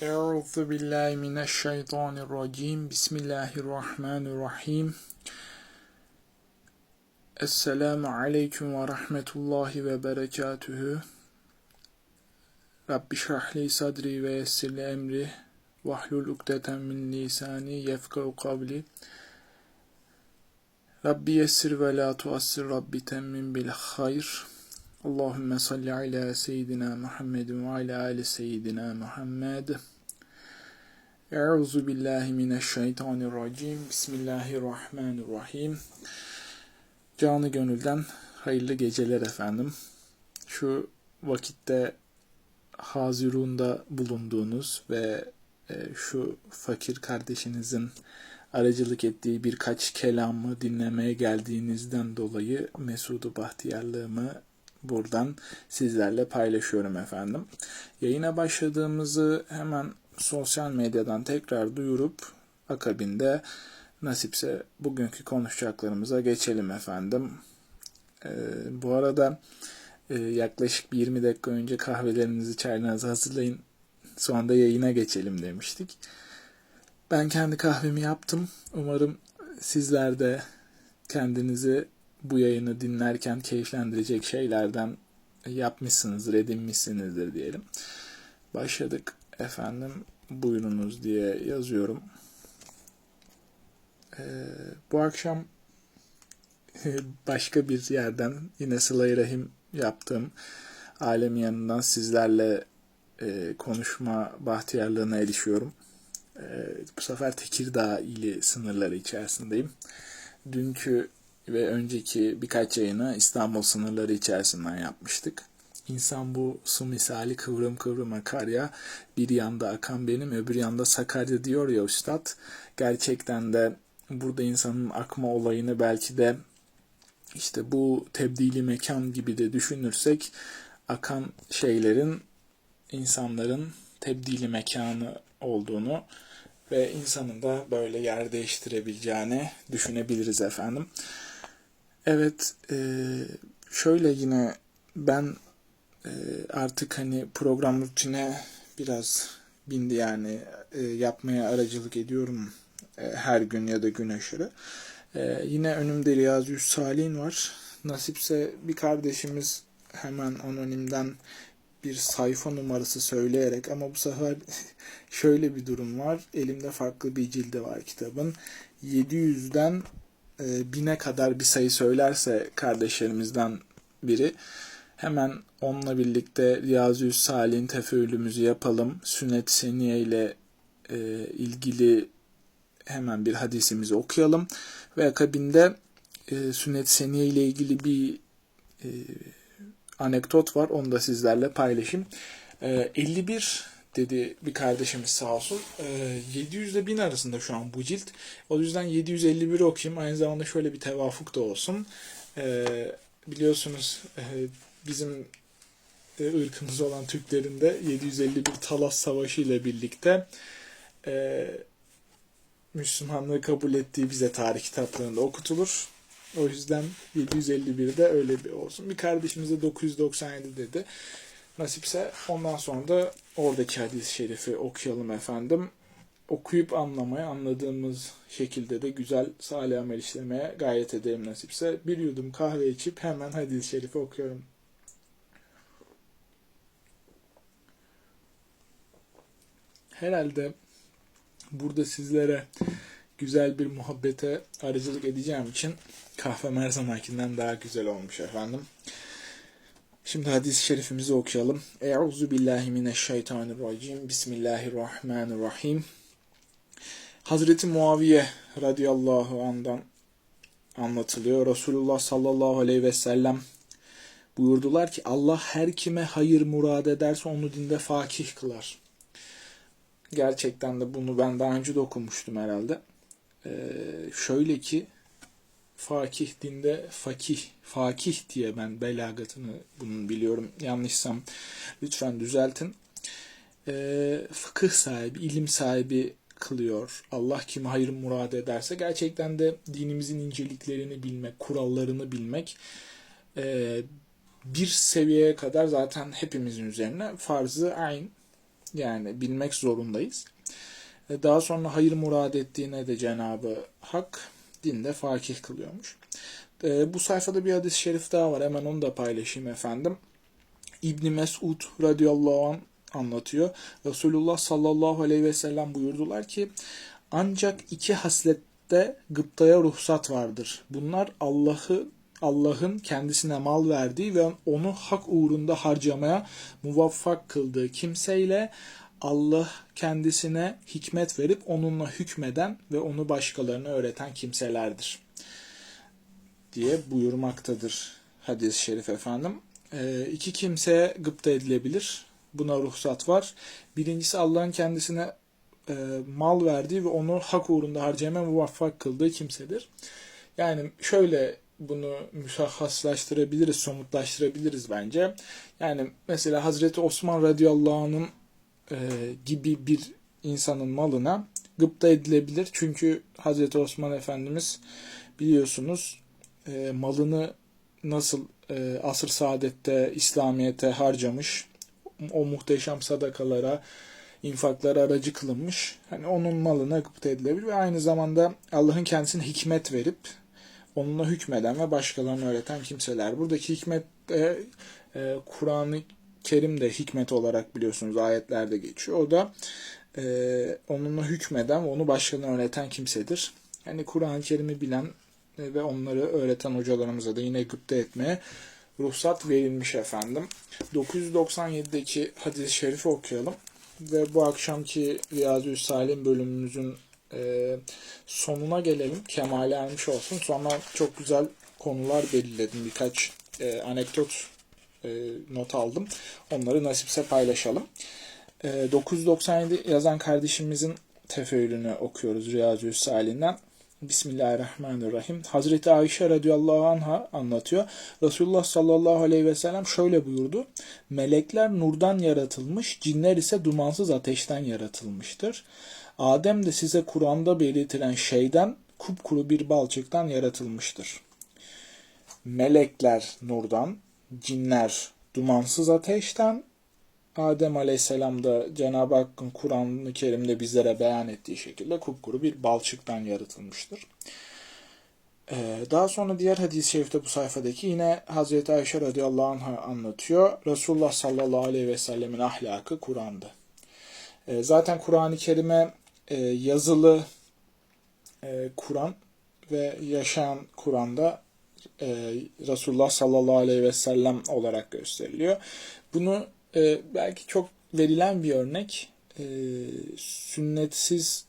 Euzu billahi mineşşeytanirracim. Bismillahirrahmanirrahim. Esselamu aleyküm ve rahmetullahi ve berekatühü. Rabbi şrahli sadri ve yessirli emri. Vahlul ukdeten min lisani yefkav kavli. Rabbi yessir ve la tuassir Rabbi temmin bil hayr. Allahümme salli ala seyyidina Muhammedin ve ala ali seyyidina Muhammed. Euzu billahi mineşşeytanirracim. Bismillahirrahmanirrahim. Canı gönülden hayırlı geceler efendim. Şu vakitte Hazirun'da bulunduğunuz ve e, şu fakir kardeşinizin aracılık ettiği birkaç kelamı dinlemeye geldiğinizden dolayı Mesudu Bahtiyarlığımı buradan sizlerle paylaşıyorum efendim. Yayına başladığımızı hemen sosyal medyadan tekrar duyurup akabinde nasipse bugünkü konuşacaklarımıza geçelim efendim. Ee, bu arada e, yaklaşık bir 20 dakika önce kahvelerinizi çaylarınızı hazırlayın sonra da yayına geçelim demiştik. Ben kendi kahvemi yaptım. Umarım sizler de kendinizi bu yayını dinlerken keyiflendirecek şeylerden yapmışsınızdır, edinmişsinizdir diyelim. Başladık efendim buyurunuz diye yazıyorum. Ee, bu akşam başka bir yerden yine sıla Rahim yaptığım alem yanından sizlerle e, konuşma bahtiyarlığına erişiyorum. E, bu sefer Tekirdağ ili sınırları içerisindeyim. Dünkü ve önceki birkaç yayını İstanbul sınırları içerisinden yapmıştık. İnsan bu su misali kıvrım kıvrım akar ya. Bir yanda akan benim öbür yanda Sakarya diyor ya üstad. Gerçekten de burada insanın akma olayını belki de işte bu tebdili mekan gibi de düşünürsek akan şeylerin insanların tebdili mekanı olduğunu ve insanın da böyle yer değiştirebileceğini düşünebiliriz efendim. Evet, e, şöyle yine ben e, artık hani program rutine biraz bindi yani e, yapmaya aracılık ediyorum her gün ya da gün aşırı. Yine önümde Riyazi Salih'in var. Nasipse bir kardeşimiz hemen anonimden bir sayfa numarası söyleyerek ama bu sefer şöyle bir durum var. Elimde farklı bir cildi var kitabın. 700'den e, bine kadar bir sayı söylerse kardeşlerimizden biri hemen onunla birlikte Riyazi Salih'in tefeülümüzü yapalım. Sünnet Seniye ile e, ilgili hemen bir hadisimizi okuyalım ve akabinde e, Sünnet Seniye ile ilgili bir e, anekdot var. Onu da sizlerle paylaşayım. E, 51 dedi bir kardeşimiz sağ olsun. E, 700 ile 1000 arasında şu an bu cilt. O yüzden 751 okuyayım. Aynı zamanda şöyle bir tevafuk da olsun. E, biliyorsunuz e, bizim e, ırkımız olan Türklerin de 751 Talas Savaşı ile birlikte e, Müslümanlığı kabul ettiği bize tarih kitaplarında okutulur. O yüzden 751'de öyle bir olsun. Bir kardeşimiz de 997 dedi. Nasipse ondan sonra da oradaki hadis-i şerifi okuyalım efendim. Okuyup anlamaya, anladığımız şekilde de güzel salih amel işlemeye gayet edelim nasipse. Bir yudum kahve içip hemen hadis-i şerifi okuyorum. Herhalde burada sizlere güzel bir muhabbete aracılık edeceğim için kahvem her zamankinden daha güzel olmuş efendim. Şimdi hadis-i şerifimizi okuyalım. Euzu billahi mineşşeytanirracim. Bismillahirrahmanirrahim. Hazreti Muaviye radıyallahu andan anlatılıyor. Resulullah sallallahu aleyhi ve sellem buyurdular ki Allah her kime hayır murad ederse onu dinde fakih kılar. Gerçekten de bunu ben daha önce de okumuştum herhalde. Ee, şöyle ki fakih dinde fakih, fakih diye ben belagatını bunun biliyorum. Yanlışsam lütfen düzeltin. Ee, fıkıh sahibi, ilim sahibi kılıyor. Allah kim hayır murad ederse gerçekten de dinimizin inceliklerini bilmek, kurallarını bilmek e, bir seviyeye kadar zaten hepimizin üzerine farzı ayn Yani bilmek zorundayız. E, Daha sonra hayır murad ettiğine de Cenabı Hak dinde fakih kılıyormuş. E, Bu sayfada bir hadis-i şerif daha var. Hemen onu da paylaşayım efendim. İbni Mesud radıyallahu an anlatıyor. Resulullah sallallahu aleyhi ve sellem buyurdular ki ancak iki haslette gıptaya ruhsat vardır. Bunlar Allah'ı Allah'ın kendisine mal verdiği ve onu hak uğrunda harcamaya muvaffak kıldığı kimseyle Allah kendisine hikmet verip onunla hükmeden ve onu başkalarına öğreten kimselerdir diye buyurmaktadır hadis-i şerif efendim. Ee, iki kimseye gıpta edilebilir. Buna ruhsat var. Birincisi Allah'ın kendisine e, mal verdiği ve onu hak uğrunda harcamaya muvaffak kıldığı kimsedir. Yani şöyle bunu müşahhaslaştırabiliriz, somutlaştırabiliriz bence. Yani mesela Hazreti Osman radıyallahu anh'ın e, gibi bir insanın malına gıpta edilebilir. Çünkü Hazreti Osman Efendimiz biliyorsunuz e, malını nasıl e, asır saadette İslamiyet'e harcamış, o muhteşem sadakalara, infaklara aracı kılınmış. Hani onun malına gıpta edilebilir ve aynı zamanda Allah'ın kendisine hikmet verip onunla hükmeden ve başkalarına öğreten kimseler. Buradaki hikmet de e, Kur'an-ı Kerim de hikmet olarak biliyorsunuz ayetlerde geçiyor. O da e, onunla hükmeden onu başkalarına öğreten kimsedir. Yani Kur'an-ı Kerim'i bilen ve onları öğreten hocalarımıza da yine gıpta etmeye ruhsat verilmiş efendim. 997'deki hadis-i şerifi okuyalım. Ve bu akşamki Riyazi Salim bölümümüzün e, sonuna gelelim. Kemale ermiş olsun. Sonra çok güzel konular belirledim. Birkaç e, anekdot not aldım. Onları nasipse paylaşalım. E, 997 yazan kardeşimizin tefeülünü okuyoruz Riyazi Salim'den. Bismillahirrahmanirrahim. Hazreti Ayşe radıyallahu anha anlatıyor. Resulullah sallallahu aleyhi ve sellem şöyle buyurdu. Melekler nurdan yaratılmış, cinler ise dumansız ateşten yaratılmıştır. Adem de size Kur'an'da belirtilen şeyden kupkuru bir balçıktan yaratılmıştır. Melekler nurdan, cinler dumansız ateşten, Adem Aleyhisselam da Cenab-ı Hakk'ın Kur'an-ı Kerim'de bizlere beyan ettiği şekilde kupkuru bir balçıktan yaratılmıştır. Ee, daha sonra diğer hadis-i şerifte bu sayfadaki yine Hazreti Ayşe radıyallahu anh'a anlatıyor. Resulullah sallallahu aleyhi ve sellemin ahlakı Kur'an'dı. Ee, zaten Kur'an-ı Kerim'e e, yazılı e, Kur'an ve yaşayan Kur'an'da e, Resulullah sallallahu aleyhi ve sellem olarak gösteriliyor. Bunu e, belki çok verilen bir örnek. E, sünnetsiz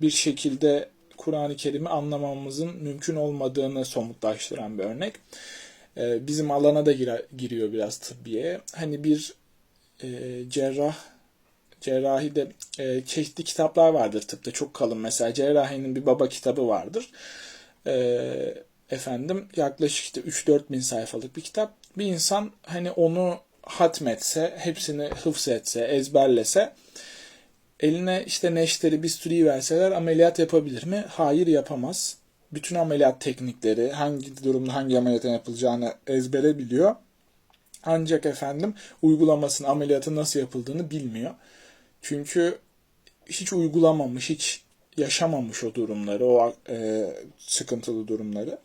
bir şekilde Kur'an-ı Kerim'i anlamamızın mümkün olmadığını somutlaştıran bir örnek. E, bizim alana da gire, giriyor biraz tıbbiye. Hani bir e, cerrah cerrahide e, çeşitli kitaplar vardır tıpta çok kalın. Mesela cerrahinin bir baba kitabı vardır. E, efendim yaklaşık işte 3-4 bin sayfalık bir kitap. Bir insan hani onu hatmetse, hepsini hıfz etse, ezberlese eline işte neşteri, bisturiyi verseler ameliyat yapabilir mi? Hayır yapamaz. Bütün ameliyat teknikleri, hangi durumda hangi ameliyatın yapılacağını ezbere biliyor. Ancak efendim uygulamasını, ameliyatın nasıl yapıldığını bilmiyor. Çünkü hiç uygulamamış, hiç yaşamamış o durumları, o e, sıkıntılı durumları.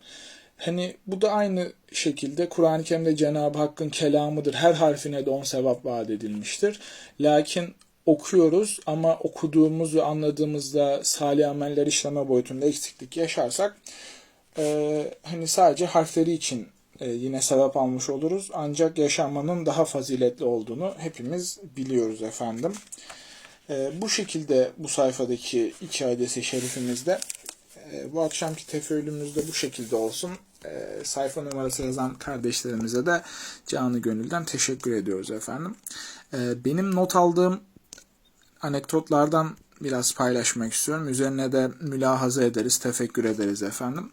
Hani bu da aynı şekilde Kur'an-ı Kerim'de Cenab-ı Hakk'ın kelamıdır. Her harfine de on sevap vaat edilmiştir. Lakin okuyoruz ama okuduğumuz ve anladığımızda salih ameller işleme boyutunda eksiklik yaşarsak e, hani sadece harfleri için e, yine sevap almış oluruz. Ancak yaşamanın daha faziletli olduğunu hepimiz biliyoruz efendim. E, bu şekilde bu sayfadaki iki hadisi şerifimizde e, bu akşamki tefeülümüz de bu şekilde olsun. E, sayfa numarası yazan kardeşlerimize de canı gönülden teşekkür ediyoruz efendim. E, benim not aldığım anekdotlardan biraz paylaşmak istiyorum. Üzerine de mülahaza ederiz, tefekkür ederiz efendim.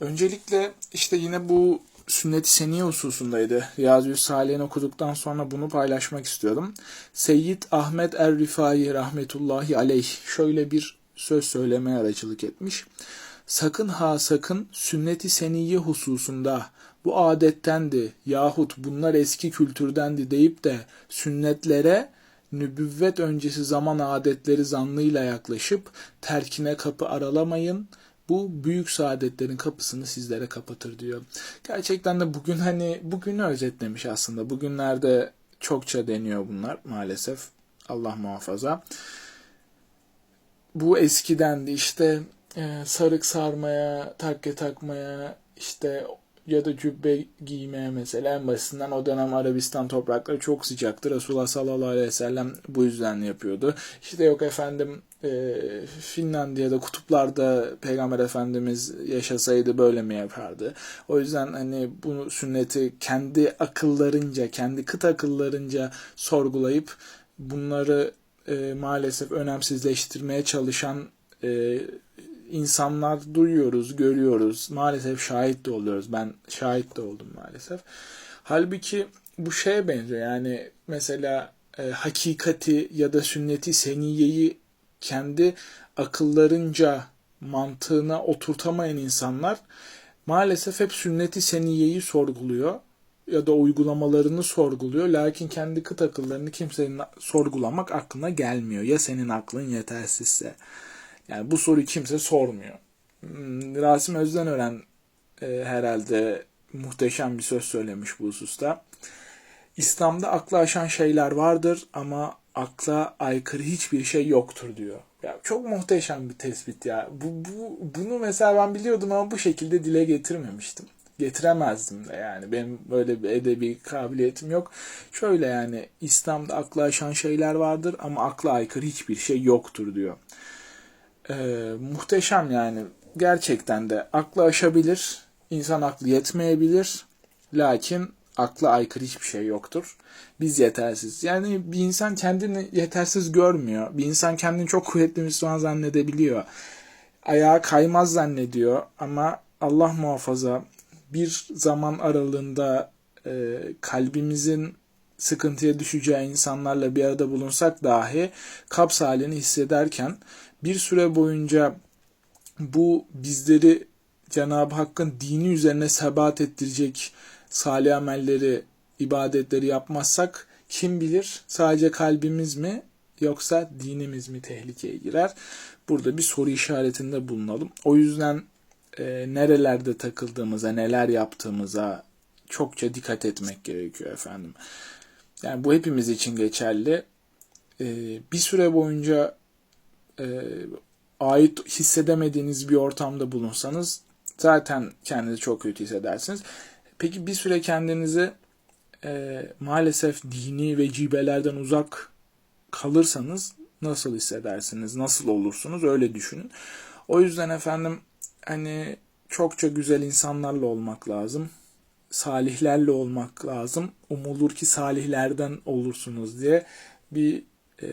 Öncelikle işte yine bu sünnet-i seniye hususundaydı. Riyazi Salih'in okuduktan sonra bunu paylaşmak istiyordum. Seyyid Ahmet Er-Rifai rahmetullahi aleyh şöyle bir söz söylemeye aracılık etmiş. Sakın ha sakın sünnet-i seniye hususunda bu adettendi yahut bunlar eski kültürdendi deyip de sünnetlere nübüvvet öncesi zaman adetleri zannıyla yaklaşıp terkine kapı aralamayın. Bu büyük saadetlerin kapısını sizlere kapatır diyor. Gerçekten de bugün hani bugünü özetlemiş aslında. Bugünlerde çokça deniyor bunlar maalesef. Allah muhafaza. Bu eskidendi işte e, sarık sarmaya, takke takmaya, işte ya da cübbe giymeye mesela en basitinden o dönem Arabistan toprakları çok sıcaktı. Resulullah sallallahu aleyhi ve sellem bu yüzden yapıyordu. İşte yok efendim e, Finlandiya'da kutuplarda Peygamber Efendimiz yaşasaydı böyle mi yapardı? O yüzden hani bu sünneti kendi akıllarınca, kendi kıt akıllarınca sorgulayıp bunları e, maalesef önemsizleştirmeye çalışan e, insanlar duyuyoruz, görüyoruz. Maalesef şahit de oluyoruz. Ben şahit de oldum maalesef. Halbuki bu şeye benziyor. Yani mesela e, hakikati ya da sünneti seniyeyi kendi akıllarınca mantığına oturtamayan insanlar maalesef hep sünneti seniyeyi sorguluyor ya da uygulamalarını sorguluyor. Lakin kendi kıt akıllarını kimsenin sorgulamak aklına gelmiyor. Ya senin aklın yetersizse. Yani bu soruyu kimse sormuyor. Hmm, Rasim Özdenören e, herhalde muhteşem bir söz söylemiş bu hususta. İslam'da akla aşan şeyler vardır ama akla aykırı hiçbir şey yoktur diyor. Ya çok muhteşem bir tespit ya. Bu, bu bunu mesela ben biliyordum ama bu şekilde dile getirmemiştim. Getiremezdim de yani. Benim böyle bir edebi kabiliyetim yok. Şöyle yani İslam'da akla aşan şeyler vardır ama akla aykırı hiçbir şey yoktur diyor. Ee, muhteşem yani. Gerçekten de akla aşabilir. İnsan aklı yetmeyebilir. Lakin akla aykırı hiçbir şey yoktur. Biz yetersiz. Yani bir insan kendini yetersiz görmüyor. Bir insan kendini çok kuvvetli Müslüman zannedebiliyor. Ayağı kaymaz zannediyor ama Allah muhafaza bir zaman aralığında e, kalbimizin sıkıntıya düşeceği insanlarla bir arada bulunsak dahi kaps halini hissederken bir süre boyunca bu bizleri Cenab-ı Hakk'ın dini üzerine sebat ettirecek salih amelleri, ibadetleri yapmazsak kim bilir sadece kalbimiz mi yoksa dinimiz mi tehlikeye girer? Burada bir soru işaretinde bulunalım. O yüzden e, nerelerde takıldığımıza, neler yaptığımıza çokça dikkat etmek gerekiyor efendim. Yani bu hepimiz için geçerli. E, bir süre boyunca e, ait hissedemediğiniz bir ortamda bulunsanız zaten kendinizi çok kötü hissedersiniz. Peki bir süre kendinizi e, maalesef dini ve cibelerden uzak kalırsanız nasıl hissedersiniz, nasıl olursunuz öyle düşünün. O yüzden efendim hani çokça güzel insanlarla olmak lazım. Salihlerle olmak lazım. Umulur ki salihlerden olursunuz diye bir e,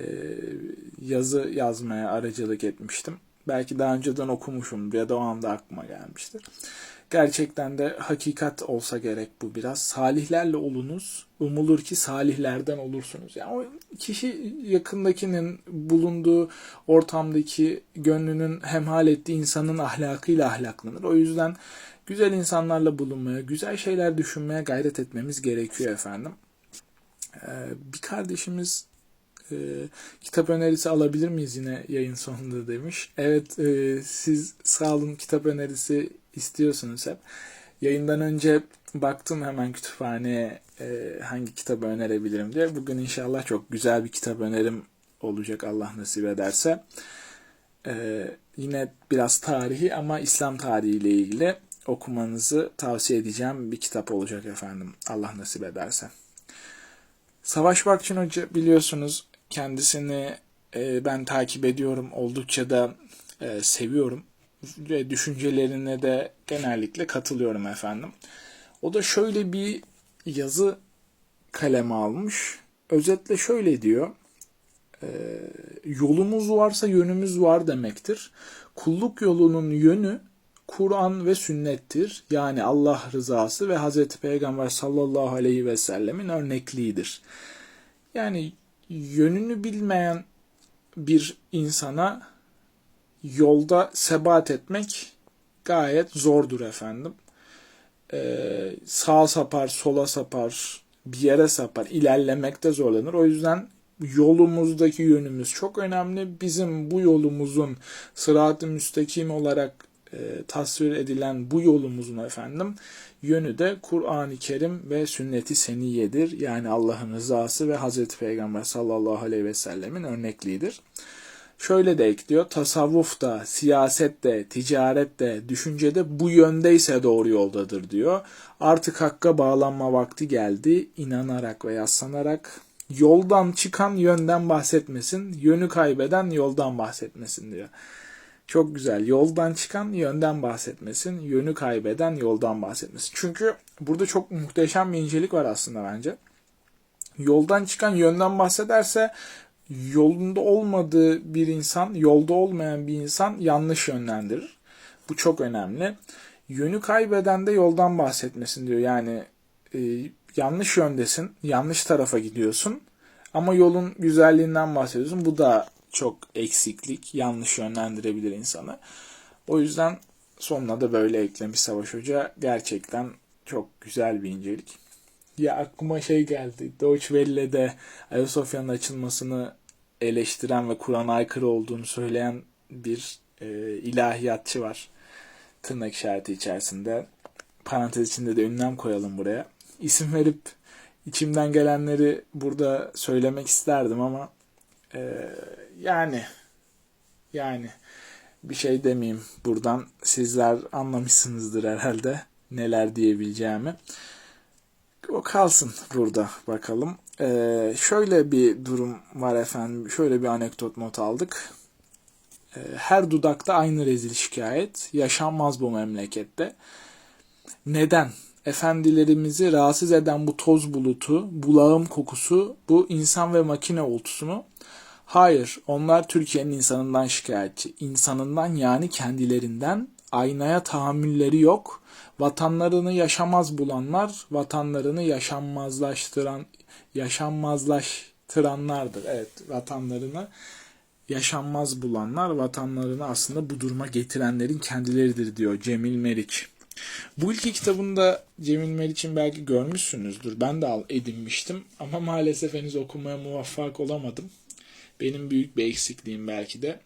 yazı yazmaya aracılık etmiştim. Belki daha önceden okumuşum ya da o anda aklıma gelmiştir. Gerçekten de hakikat olsa gerek bu biraz. Salihlerle olunuz. Umulur ki salihlerden olursunuz. Yani o kişi yakındakinin bulunduğu ortamdaki gönlünün hemhal ettiği insanın ahlakıyla ahlaklanır. O yüzden güzel insanlarla bulunmaya, güzel şeyler düşünmeye gayret etmemiz gerekiyor efendim. Ee, bir kardeşimiz e, kitap önerisi alabilir miyiz yine yayın sonunda demiş. Evet e, siz sağ olun kitap önerisi istiyorsunuz hep. Yayından önce baktım hemen kütüphaneye e, hangi kitabı önerebilirim diye. Bugün inşallah çok güzel bir kitap önerim olacak Allah nasip ederse. E, yine biraz tarihi ama İslam tarihiyle ilgili okumanızı tavsiye edeceğim bir kitap olacak efendim. Allah nasip ederse. Savaş Bakçın Hoca biliyorsunuz kendisini e, ben takip ediyorum. Oldukça da e, seviyorum ve düşüncelerine de genellikle katılıyorum efendim. O da şöyle bir yazı kaleme almış. Özetle şöyle diyor. E, yolumuz varsa yönümüz var demektir. Kulluk yolunun yönü Kur'an ve sünnettir. Yani Allah rızası ve Hazreti Peygamber sallallahu aleyhi ve sellemin örnekliğidir. Yani yönünü bilmeyen bir insana yolda sebat etmek gayet zordur efendim. Ee, sağa sapar, sola sapar, bir yere sapar, ilerlemekte zorlanır. O yüzden yolumuzdaki yönümüz çok önemli. Bizim bu yolumuzun sırat-ı müstakim olarak e, tasvir edilen bu yolumuzun efendim yönü de Kur'an-ı Kerim ve sünnet-i seniyedir. Yani Allah'ın rızası ve Hazreti Peygamber sallallahu aleyhi ve sellemin örnekliğidir. Şöyle de ekliyor, tasavvuf da, siyaset de, ticaret de, düşünce de bu yöndeyse doğru yoldadır diyor. Artık hakka bağlanma vakti geldi, inanarak ve yaslanarak yoldan çıkan yönden bahsetmesin, yönü kaybeden yoldan bahsetmesin diyor. Çok güzel. Yoldan çıkan yönden bahsetmesin, yönü kaybeden yoldan bahsetmesin. Çünkü burada çok muhteşem bir incelik var aslında bence. Yoldan çıkan yönden bahsederse yolunda olmadığı bir insan, yolda olmayan bir insan yanlış yönlendirir. Bu çok önemli. Yönü kaybeden de yoldan bahsetmesin diyor. Yani e, yanlış yöndesin, yanlış tarafa gidiyorsun ama yolun güzelliğinden bahsediyorsun. Bu da çok eksiklik, yanlış yönlendirebilir insanı. O yüzden sonuna da böyle eklemiş Savaş Hoca. Gerçekten çok güzel bir incelik. Ya aklıma şey geldi. Deutsche Welle'de Ayasofya'nın açılmasını eleştiren ve Kur'an'a aykırı olduğunu söyleyen bir e, ilahiyatçı var. Tırnak işareti içerisinde. Parantez içinde de ünlem koyalım buraya. İsim verip içimden gelenleri burada söylemek isterdim ama e, yani yani bir şey demeyeyim buradan. Sizler anlamışsınızdır herhalde neler diyebileceğimi. O kalsın burada bakalım. Ee, şöyle bir durum var efendim. Şöyle bir anekdot not aldık. Ee, her dudakta aynı rezil şikayet. Yaşanmaz bu memlekette. Neden? Efendilerimizi rahatsız eden bu toz bulutu, bulağım kokusu, bu insan ve makine oltusu mu? Hayır, onlar Türkiye'nin insanından şikayetçi. İnsanından yani kendilerinden aynaya tahammülleri yok. Vatanlarını yaşamaz bulanlar, vatanlarını yaşanmazlaştıran, yaşanmazlaştıranlardır. Evet, vatanlarını yaşanmaz bulanlar, vatanlarını aslında bu duruma getirenlerin kendileridir diyor Cemil Meriç. Bu ilk kitabında Cemil Meriç'in belki görmüşsünüzdür. Ben de al edinmiştim ama maalesef henüz okumaya muvaffak olamadım. Benim büyük bir eksikliğim belki de.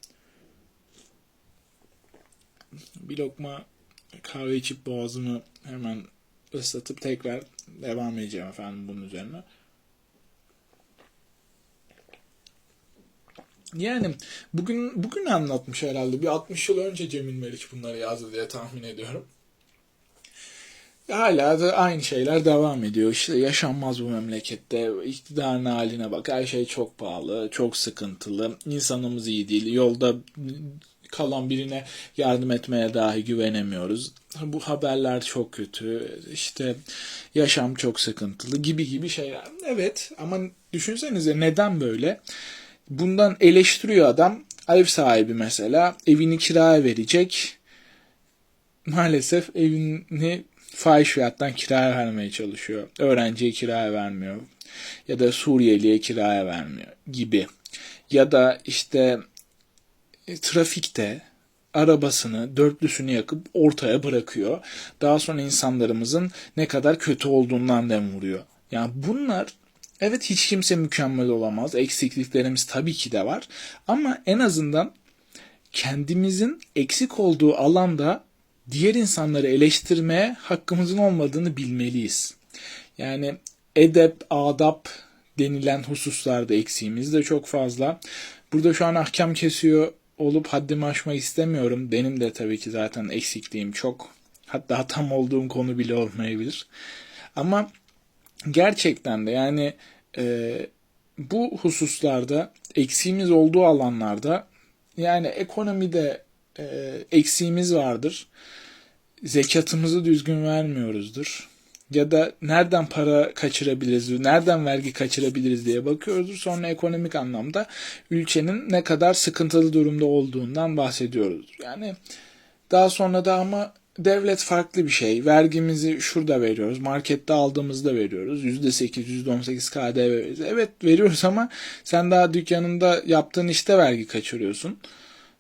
Bir lokma kahve içip boğazımı hemen ıslatıp tekrar devam edeceğim efendim bunun üzerine. Yani bugün bugün anlatmış herhalde. Bir 60 yıl önce Cemil Meriç bunları yazdı diye tahmin ediyorum. Hala da aynı şeyler devam ediyor. İşte yaşanmaz bu memlekette. İktidarın haline bak. Her şey çok pahalı, çok sıkıntılı. İnsanımız iyi değil. Yolda kalan birine yardım etmeye dahi güvenemiyoruz. Bu haberler çok kötü. İşte yaşam çok sıkıntılı gibi gibi şeyler. Evet ama düşünsenize neden böyle? Bundan eleştiriyor adam. Ev sahibi mesela evini kiraya verecek. Maalesef evini fahiş fiyattan kiraya vermeye çalışıyor. Öğrenciye kiraya vermiyor. Ya da Suriyeliye kiraya vermiyor gibi. Ya da işte e, trafikte arabasını, dörtlüsünü yakıp ortaya bırakıyor. Daha sonra insanlarımızın ne kadar kötü olduğundan dem vuruyor. Yani bunlar evet hiç kimse mükemmel olamaz. Eksikliklerimiz tabii ki de var. Ama en azından kendimizin eksik olduğu alanda diğer insanları eleştirmeye hakkımızın olmadığını bilmeliyiz. Yani edep, adap denilen hususlarda eksiğimiz de çok fazla. Burada şu an ahkam kesiyor olup haddimi aşmak istemiyorum. Benim de tabii ki zaten eksikliğim çok. Hatta tam olduğum konu bile olmayabilir. Ama gerçekten de yani e, bu hususlarda eksiğimiz olduğu alanlarda yani ekonomide e, eksiğimiz vardır. Zekatımızı düzgün vermiyoruzdur. Ya da nereden para kaçırabiliriz, nereden vergi kaçırabiliriz diye bakıyoruzdur. Sonra ekonomik anlamda ülkenin ne kadar sıkıntılı durumda olduğundan bahsediyoruz. Yani daha sonra da ama devlet farklı bir şey. Vergimizi şurada veriyoruz. Markette aldığımızda veriyoruz. %8, %18 KDV veriyoruz. Evet veriyoruz ama sen daha dükkanında yaptığın işte vergi kaçırıyorsun.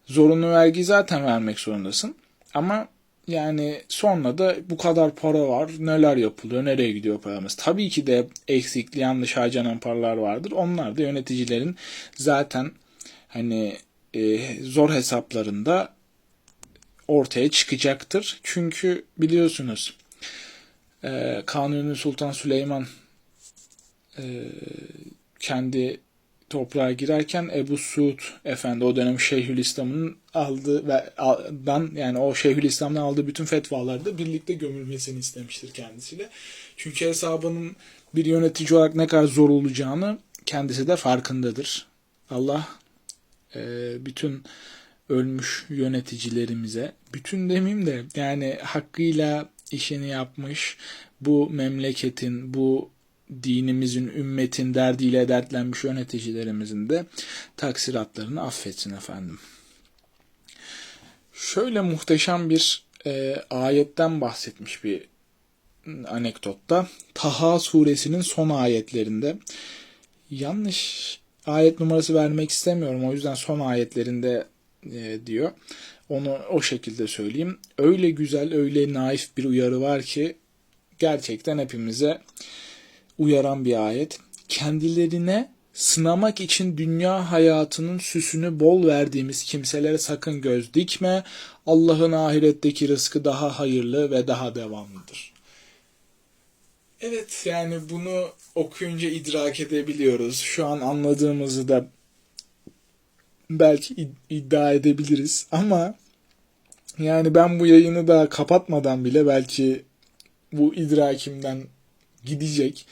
Zorunlu vergi zaten vermek zorundasın. Ama yani sonra da bu kadar para var, neler yapılıyor, nereye gidiyor paramız? Tabii ki de eksikli, yanlış harcanan paralar vardır. Onlar da yöneticilerin zaten hani e, zor hesaplarında ortaya çıkacaktır. Çünkü biliyorsunuz e, Kanuni Sultan Süleyman e, kendi toprağa girerken Ebu Suud Efendi o dönem Şeyhülislam'ın aldığı ve dan yani o Şeyhülislam'dan aldığı bütün fetvaları da birlikte gömülmesini istemiştir kendisiyle. Çünkü hesabının bir yönetici olarak ne kadar zor olacağını kendisi de farkındadır. Allah e, bütün ölmüş yöneticilerimize, bütün demeyeyim de yani hakkıyla işini yapmış bu memleketin, bu dinimizin, ümmetin derdiyle dertlenmiş yöneticilerimizin de taksiratlarını affetsin efendim. Şöyle muhteşem bir e, ayetten bahsetmiş bir anekdotta. Taha suresinin son ayetlerinde yanlış ayet numarası vermek istemiyorum. O yüzden son ayetlerinde e, diyor. Onu o şekilde söyleyeyim. Öyle güzel, öyle naif bir uyarı var ki gerçekten hepimize uyaran bir ayet. Kendilerine sınamak için dünya hayatının süsünü bol verdiğimiz kimselere sakın göz dikme. Allah'ın ahiretteki rızkı daha hayırlı ve daha devamlıdır. Evet yani bunu okuyunca idrak edebiliyoruz. Şu an anladığımızı da belki iddia edebiliriz ama yani ben bu yayını da kapatmadan bile belki bu idrakimden gidecek.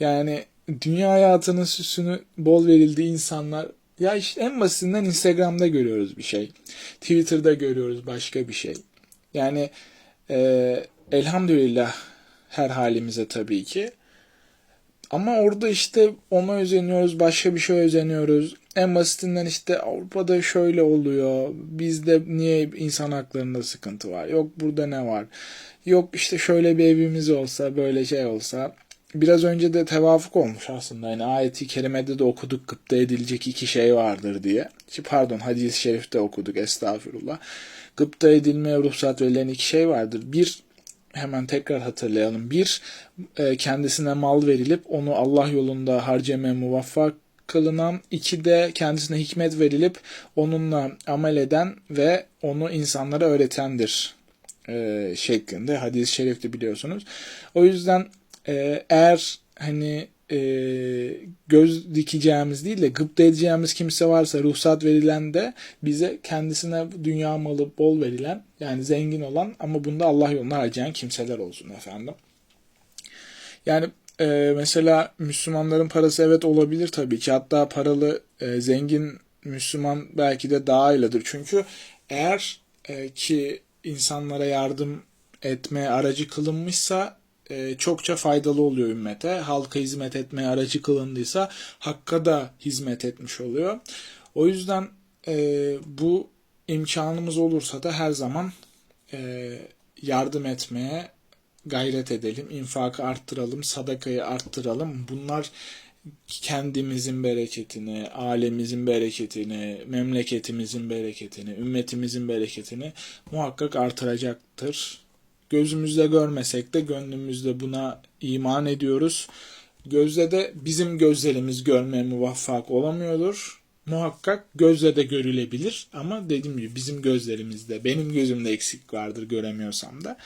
Yani dünya hayatının süsünü bol verildiği insanlar ya işte en basitinden Instagram'da görüyoruz bir şey. Twitter'da görüyoruz başka bir şey. Yani e, elhamdülillah her halimize tabii ki. Ama orada işte ona özeniyoruz, başka bir şey özeniyoruz. En basitinden işte Avrupa'da şöyle oluyor. Bizde niye insan haklarında sıkıntı var? Yok burada ne var? Yok işte şöyle bir evimiz olsa, böyle şey olsa. Biraz önce de tevafuk olmuş aslında. Yani ayeti kerimede de okuduk gıpta edilecek iki şey vardır diye. Pardon hadis-i şerifte okuduk estağfurullah. Gıpta edilmeye ruhsat verilen iki şey vardır. Bir hemen tekrar hatırlayalım. Bir, e, kendisine mal verilip onu Allah yolunda harcamaya muvaffak kılınan, iki de kendisine hikmet verilip onunla amel eden ve onu insanlara öğretendir e, şeklinde hadis-i şerifte biliyorsunuz. O yüzden e, eğer hani e, göz dikeceğimiz değil de gıpta edeceğimiz kimse varsa ruhsat verilen de bize kendisine dünya malı bol verilen yani zengin olan ama bunda Allah yoluna harcayan kimseler olsun efendim. Yani e, mesela Müslümanların parası evet olabilir tabii ki hatta paralı e, zengin Müslüman belki de daha iyidir. Çünkü eğer e, ki insanlara yardım etme aracı kılınmışsa e, çokça faydalı oluyor ümmete. Halka hizmet etmeye aracı kılındıysa hakka da hizmet etmiş oluyor. O yüzden e, bu imkanımız olursa da her zaman e, yardım etmeye gayret edelim. infakı arttıralım, sadakayı arttıralım. Bunlar kendimizin bereketini, alemimizin bereketini, memleketimizin bereketini, ümmetimizin bereketini muhakkak artıracaktır. Gözümüzde görmesek de gönlümüzde buna iman ediyoruz. Gözde de bizim gözlerimiz görmeye muvaffak olamıyordur. Muhakkak gözle de görülebilir ama dediğim gibi bizim gözlerimizde, benim gözümde eksik vardır göremiyorsam da.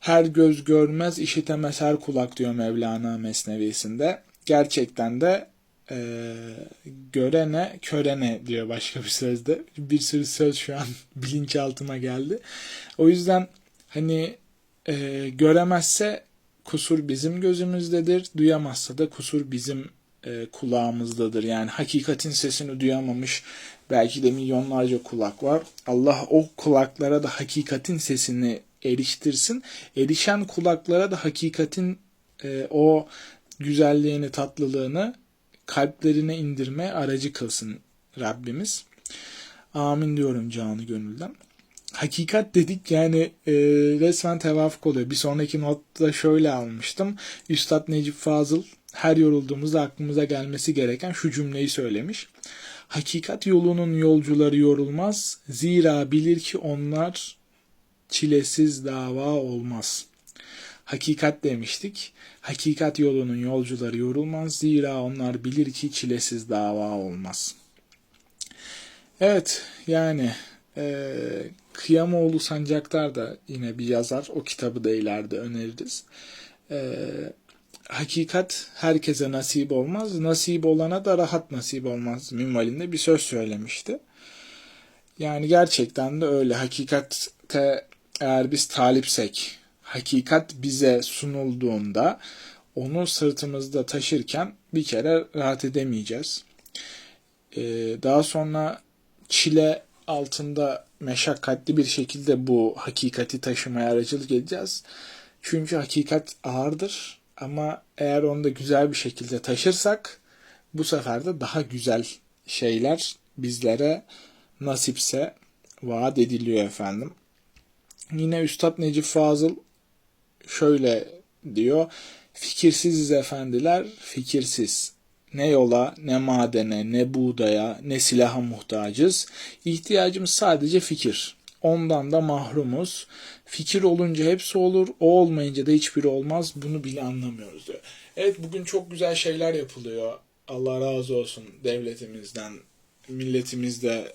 Her göz görmez, işitemez her kulak diyor Mevlana Mesnevisinde. Gerçekten de e, görene körene diyor başka bir sözde. Bir sürü söz şu an bilinçaltıma geldi. O yüzden Hani e, göremezse kusur bizim gözümüzdedir, duyamazsa da kusur bizim e, kulağımızdadır. Yani hakikatin sesini duyamamış belki de milyonlarca kulak var. Allah o kulaklara da hakikatin sesini eriştirsin. Erişen kulaklara da hakikatin e, o güzelliğini, tatlılığını kalplerine indirme aracı kılsın Rabbimiz. Amin diyorum canı gönülden hakikat dedik yani e, resmen tevafuk oluyor. Bir sonraki notta şöyle almıştım. Üstad Necip Fazıl her yorulduğumuzda aklımıza gelmesi gereken şu cümleyi söylemiş. Hakikat yolunun yolcuları yorulmaz. Zira bilir ki onlar çilesiz dava olmaz. Hakikat demiştik. Hakikat yolunun yolcuları yorulmaz. Zira onlar bilir ki çilesiz dava olmaz. Evet yani e, Kıyamoğlu Sancaktar da yine bir yazar. O kitabı da ileride öneririz. E, hakikat herkese nasip olmaz. Nasip olana da rahat nasip olmaz. Minvalinde bir söz söylemişti. Yani gerçekten de öyle. Hakikatte eğer biz talipsek, hakikat bize sunulduğunda onu sırtımızda taşırken bir kere rahat edemeyeceğiz. Ee, daha sonra çile altında meşakkatli bir şekilde bu hakikati taşımaya aracılık edeceğiz. Çünkü hakikat ağırdır ama eğer onu da güzel bir şekilde taşırsak bu sefer de daha güzel şeyler bizlere nasipse vaat ediliyor efendim. Yine Üstad Necip Fazıl şöyle diyor. Fikirsiziz efendiler, fikirsiz. Ne yola, ne madene, ne buğdaya, ne silaha muhtacız. İhtiyacımız sadece fikir. Ondan da mahrumuz. Fikir olunca hepsi olur, o olmayınca da hiçbiri olmaz. Bunu bile anlamıyoruz diyor. Evet bugün çok güzel şeyler yapılıyor. Allah razı olsun devletimizden, milletimiz de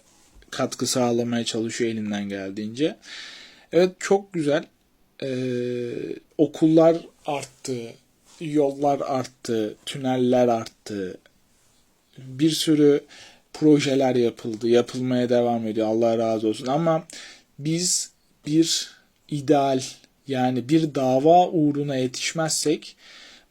katkı sağlamaya çalışıyor elinden geldiğince. Evet çok güzel. Ee, okullar arttı, yollar arttı, tüneller arttı. Bir sürü projeler yapıldı, yapılmaya devam ediyor. Allah razı olsun. Ama biz bir ideal yani bir dava uğruna yetişmezsek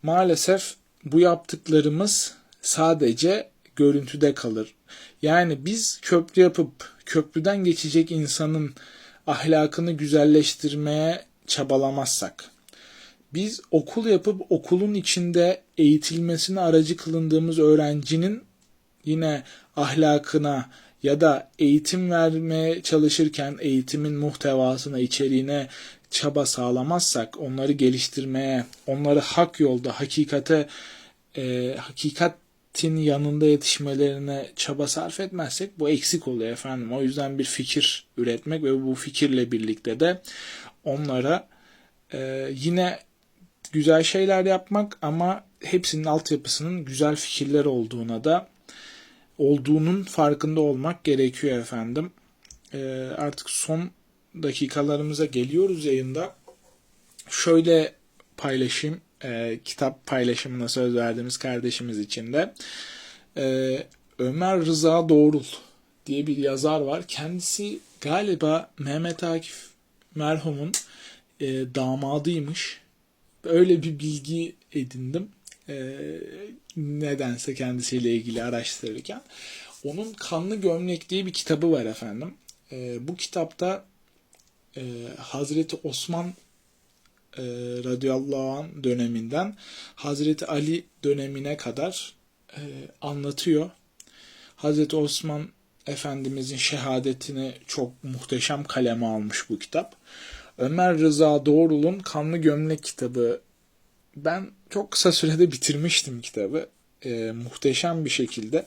maalesef bu yaptıklarımız sadece görüntüde kalır. Yani biz köprü yapıp köprüden geçecek insanın ahlakını güzelleştirmeye çabalamazsak, biz okul yapıp okulun içinde eğitilmesine aracı kılındığımız öğrencinin yine ahlakına ya da eğitim vermeye çalışırken eğitimin muhtevasına, içeriğine çaba sağlamazsak, onları geliştirmeye, onları hak yolda, hakikate, e, hakikatin yanında yetişmelerine çaba sarf etmezsek bu eksik oluyor efendim. O yüzden bir fikir üretmek ve bu fikirle birlikte de onlara e, yine güzel şeyler yapmak ama hepsinin altyapısının güzel fikirler olduğuna da olduğunun farkında olmak gerekiyor efendim. E, artık son dakikalarımıza geliyoruz yayında. Şöyle paylaşayım. E, kitap paylaşımına söz verdiğimiz kardeşimiz için de. E, Ömer Rıza Doğrul diye bir yazar var. Kendisi galiba Mehmet Akif merhumun e, damadıymış. Öyle bir bilgi edindim. E, nedense kendisiyle ilgili araştırırken. Onun Kanlı Gömlek diye bir kitabı var efendim. E, bu kitapta e, Hazreti Osman e, radıyallahu anh döneminden Hazreti Ali dönemine kadar e, anlatıyor. Hazreti Osman Efendimizin şehadetini çok muhteşem kaleme almış bu kitap. Ömer Rıza Doğrul'un Kanlı Gömlek kitabı. Ben çok kısa sürede bitirmiştim kitabı. E, muhteşem bir şekilde.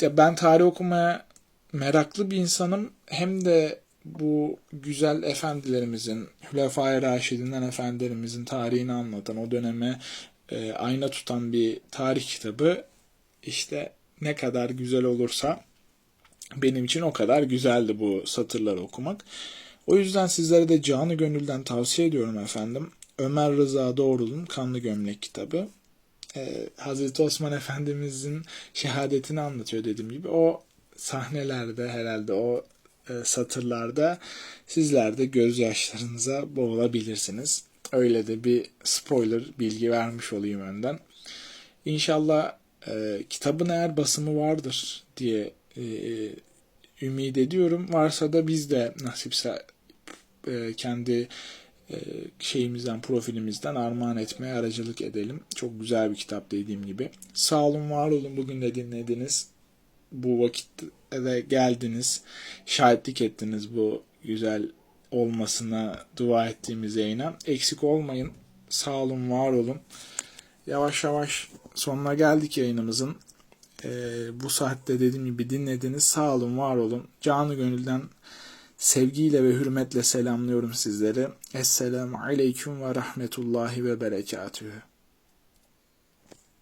Ya ben tarih okumaya meraklı bir insanım. Hem de bu güzel efendilerimizin, Hülefai Raşidinden efendilerimizin tarihini anlatan, o döneme e, ayna tutan bir tarih kitabı işte ne kadar güzel olursa benim için o kadar güzeldi bu satırları okumak. O yüzden sizlere de canı gönülden tavsiye ediyorum efendim. Ömer Rıza Doğrul'un Kanlı Gömlek kitabı. Ee, Hazreti Osman Efendimizin şehadetini anlatıyor dediğim gibi. O sahnelerde herhalde o satırlarda sizler de gözyaşlarınıza boğulabilirsiniz. Öyle de bir spoiler bilgi vermiş olayım önden. İnşallah e, kitabın eğer basımı vardır diye e, ümit ediyorum. Varsa da biz de nasipse e, kendi e, şeyimizden, profilimizden armağan etmeye aracılık edelim. Çok güzel bir kitap dediğim gibi. Sağ olun, var olun bugün de dinlediniz. Bu vakitte de geldiniz. Şahitlik ettiniz bu güzel olmasına dua ettiğimiz yayına. Eksik olmayın. Sağ olun, var olun. Yavaş yavaş sonuna geldik yayınımızın. Ee, bu saatte dediğim gibi dinlediniz. Sağ olun, var olun. Canı gönülden Sevgiyle ve hürmetle selamlıyorum sizleri. Esselamu aleyküm ve rahmetullahi ve berekatühü.